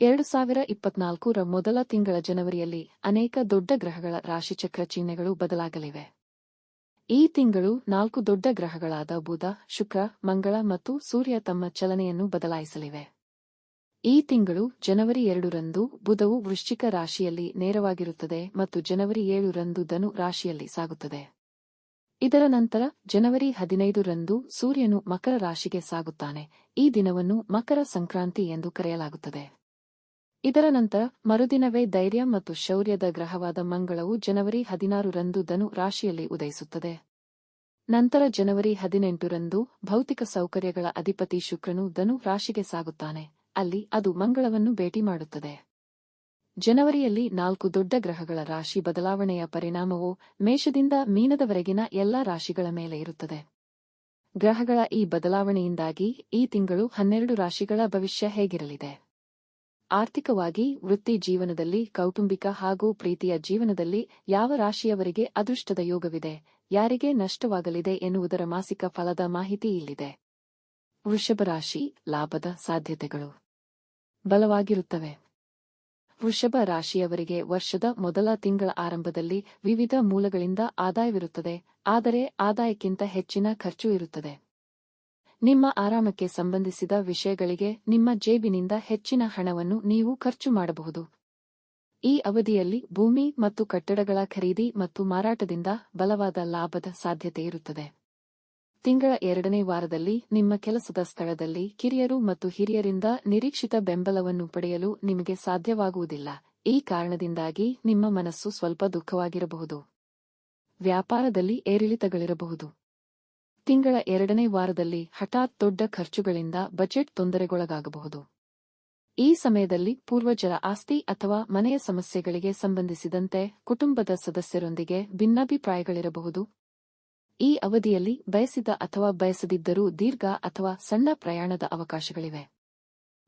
ಎರಡು ಸಾವಿರ ಇಪ್ಪತ್ನಾಲ್ಕರ ಮೊದಲ ತಿಂಗಳ ಜನವರಿಯಲ್ಲಿ ಅನೇಕ ದೊಡ್ಡ ಗ್ರಹಗಳ ರಾಶಿಚಕ್ರ ಚಿಹ್ನೆಗಳು ಬದಲಾಗಲಿವೆ. ಈ ತಿಂಗಳು ನಾಲ್ಕು ದೊಡ್ಡ ಗ್ರಹಗಳಾದ ಬುಧ, ಶುಕ್ರ, ಮಂಗಳ ಮತ್ತು ಸೂರ್ಯ ತಮ್ಮ ಚಲನೆಯನ್ನು ಬದಲಾಯಿಸಲಿವೆ. ಈ ತಿಂಗಳು ಜನವರಿ ಎರಡರಂದು ಬುಧವು ವೃಶ್ಚಿಕ ರಾಶಿಯಲ್ಲಿ ನೇರವಾಗಿರುತ್ತದೆ ಮತ್ತು ಜನವರಿ ಏಳರಂದು ಧನು ರಾಶಿಯಲ್ಲಿ ಸಾಗುತ್ತದೆ. ಇದರ ನಂತರ ಜನವರಿ ಹದಿನೈದರಂದು ಸೂರ್ಯನು ಮಕರ ರಾಶಿಗೆ ಸಾಗುತ್ತಾನೆ. ಈ ದಿನವನ್ನು ಮಕರ ಸಂಕ್ರಾಂತಿ ಎಂದು ಕರೆಯಲಾಗುತ್ತದೆ. ಇದರ ನಂತರ ಮರುದಿನವೇ ಧೈರ್ಯ ಮತ್ತು ಶೌರ್ಯದ ಗ್ರಹವಾದ ಮಂಗಳವು ಜನವರಿ ಹದಿನಾರರಂದು ಧನು ರಾಶಿಯಲ್ಲಿ ಉದಯಿಸುತ್ತದೆ. ನಂತರ ಜನವರಿ ಹದಿನೆಂಟರಂದು ಭೌತಿಕ ಸೌಕರ್ಯಗಳ ಅಧಿಪತಿ ಶುಕ್ರನು ಧನು ರಾಶಿಗೆ ಸಾಗುತ್ತಾನೆ. ಅಲ್ಲಿ ಅದು ಮಂಗಳವನ್ನು ಭೇಟಿ ಮಾಡುತ್ತದೆ. ಜನವರಿಯಲ್ಲಿ ನಾಲ್ಕು ದೊಡ್ಡ ಗ್ರಹಗಳ ರಾಶಿ ಬದಲಾವಣೆಯ ಪರಿಣಾಮವು ಮೇಷದಿಂದ ಮೀನದವರೆಗಿನ ಎಲ್ಲಾ ರಾಶಿಗಳ ಮೇಲೆ ಇರುತ್ತದೆ. ಗ್ರಹಗಳ ಈ ಬದಲಾವಣೆಯಿಂದಾಗಿ ಈ ತಿಂಗಳು ಹನ್ನೆರಡು ರಾಶಿಗಳ ಭವಿಷ್ಯ ಹೇಗಿರಲಿದೆ? ಆರ್ಥಿಕವಾಗಿ ವೃತ್ತಿ ಜೀವನದಲ್ಲಿ, ಕೌಟುಂಬಿಕ ಹಾಗೂ ಪ್ರೀತಿಯ ಜೀವನದಲ್ಲಿ ಯಾವ ರಾಶಿಯವರಿಗೆ ಅದೃಷ್ಟದ ಯೋಗವಿದೆ, ಯಾರಿಗೆ ನಷ್ಟವಾಗಲಿದೆ ಎನ್ನುವುದರ ಮಾಸಿಕ ಫಲದ ಮಾಹಿತಿ ಇಲ್ಲಿದೆ. ವೃಷಭ ರಾಶಿ ಲಾಭದ ಸಾಧ್ಯತೆಗಳು ಬಲವಾಗಿರುತ್ತವೆ. ವೃಷಭ ರಾಶಿಯವರಿಗೆ ವರ್ಷದ ಮೊದಲ ತಿಂಗಳ ಆರಂಭದಲ್ಲಿ ವಿವಿಧ ಮೂಲಗಳಿಂದ ಆದಾಯವಿರುತ್ತದೆ, ಆದರೆ ಆದಾಯಕ್ಕಿಂತ ಹೆಚ್ಚಿನ ಖರ್ಚು ಇರುತ್ತದೆ. ನಿಮ್ಮ ಆರಾಮಕ್ಕೆ ಸಂಬಂಧಿಸಿದ ವಿಷಯಗಳಿಗೆ ನಿಮ್ಮ ಜೇಬಿನಿಂದ ಹೆಚ್ಚಿನ ಹಣವನ್ನು ನೀವು ಖರ್ಚು ಮಾಡಬಹುದು. ಈ ಅವಧಿಯಲ್ಲಿ ಭೂಮಿ ಮತ್ತು ಕಟ್ಟಡಗಳ ಖರೀದಿ ಮತ್ತು ಮಾರಾಟದಿಂದ ಬಲವಾದ ಲಾಭದ ಸಾಧ್ಯತೆ ಇರುತ್ತದೆ. ತಿಂಗಳ ಎರಡನೇ ವಾರದಲ್ಲಿ ನಿಮ್ಮ ಕೆಲಸದ ಸ್ಥಳದಲ್ಲಿ ಕಿರಿಯರು ಮತ್ತು ಹಿರಿಯರಿಂದ ನಿರೀಕ್ಷಿತ ಬೆಂಬಲವನ್ನು ಪಡೆಯಲು ನಿಮಗೆ ಸಾಧ್ಯವಾಗುವುದಿಲ್ಲ. ಈ ಕಾರಣದಿಂದಾಗಿ ನಿಮ್ಮ ಮನಸ್ಸು ಸ್ವಲ್ಪ ದುಃಖವಾಗಿರಬಹುದು. ವ್ಯಾಪಾರದಲ್ಲಿ ಏರಿಳಿತಗಳಿರಬಹುದು. ತಿಂಗಳ ಎರಡನೇ ವಾರದಲ್ಲಿ ಹಠಾತ್ ದೊಡ್ಡ ಖರ್ಚುಗಳಿಂದ ಬಜೆಟ್ ತೊಂದರೆಗೊಳಗಾಗಬಹುದು. ಈ ಸಮಯದಲ್ಲಿ ಪೂರ್ವಜರ ಆಸ್ತಿ ಅಥವಾ ಮನೆಯ ಸಮಸ್ಯೆಗಳಿಗೆ ಸಂಬಂಧಿಸಿದಂತೆ ಕುಟುಂಬದ ಸದಸ್ಯರೊಂದಿಗೆ ಭಿನ್ನಾಭಿಪ್ರಾಯಗಳಿರಬಹುದು. ಈ ಅವಧಿಯಲ್ಲಿ ಬಯಸಿದ ಅಥವಾ ಬಯಸದಿದ್ದರೂ ದೀರ್ಘ ಅಥವಾ ಸಣ್ಣ ಪ್ರಯಾಣದ ಅವಕಾಶಗಳಿವೆ.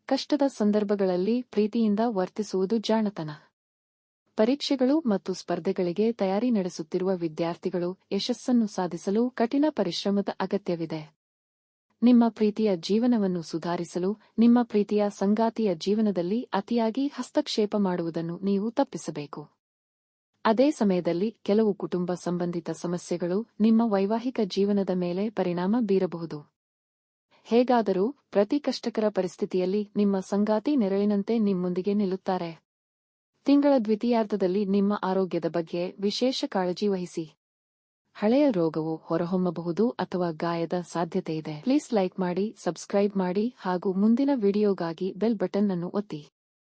ಕಷ್ಟದ ಸಂದರ್ಭಗಳಲ್ಲಿ ಪ್ರೀತಿಯಿಂದ ವರ್ತಿಸುವುದು ಜಾಣತನ. ಪರೀಕ್ಷೆಗಳು ಮತ್ತು ಸ್ಪರ್ಧೆಗಳಿಗೆ ತಯಾರಿ ನಡೆಸುತ್ತಿರುವ ವಿದ್ಯಾರ್ಥಿಗಳು ಯಶಸ್ಸನ್ನು ಸಾಧಿಸಲು ಕಠಿಣ ಪರಿಶ್ರಮದ ಅಗತ್ಯವಿದೆ. ನಿಮ್ಮ ಪ್ರೀತಿಯ ಜೀವನವನ್ನು ಸುಧಾರಿಸಲು, ನಿಮ್ಮ ಪ್ರೀತಿಯ ಸಂಗಾತಿಯ ಜೀವನದಲ್ಲಿ ಅತಿಯಾಗಿ ಹಸ್ತಕ್ಷೇಪ ಮಾಡುವುದನ್ನು ನೀವು ತಪ್ಪಿಸಬೇಕು. ಅದೇ ಸಮಯದಲ್ಲಿ ಕೆಲವು ಕುಟುಂಬ ಸಂಬಂಧಿತ ಸಮಸ್ಯೆಗಳು ನಿಮ್ಮ ವೈವಾಹಿಕ ಜೀವನದ ಮೇಲೆ ಪರಿಣಾಮ ಬೀರಬಹುದು. ಹೇಗಾದರೂ ಪ್ರತಿ ಕಷ್ಟಕರ ಪರಿಸ್ಥಿತಿಯಲ್ಲಿ ನಿಮ್ಮ ಸಂಗಾತಿ ನೆರಳಿನಂತೆ ನಿಮ್ಮೊಂದಿಗೆ ನಿಲ್ಲುತ್ತಾರೆ. ತಿಂಗಳ ದ್ವಿತೀಯಾರ್ಧದಲ್ಲಿ ನಿಮ್ಮ ಆರೋಗ್ಯದ ಬಗ್ಗೆ ವಿಶೇಷ ಕಾಳಜಿ ವಹಿಸಿ. ಹಳೆಯ ರೋಗವು ಹೊರಹೊಮ್ಮಬಹುದು ಅಥವಾ ಗಾಯದ ಸಾಧ್ಯತೆ ಇದೆ ಪ್ಲೀಸ್ ಲೈಕ್ ಮಾಡಿ, ಸಬ್ಸ್ಕ್ರೈಬ್ ಮಾಡಿ ಹಾಗೂ ಮುಂದಿನ ವಿಡಿಯೋಗಾಗಿ ಬೆಲ್ ಬಟನ್ ಅನ್ನು ಒತ್ತಿ.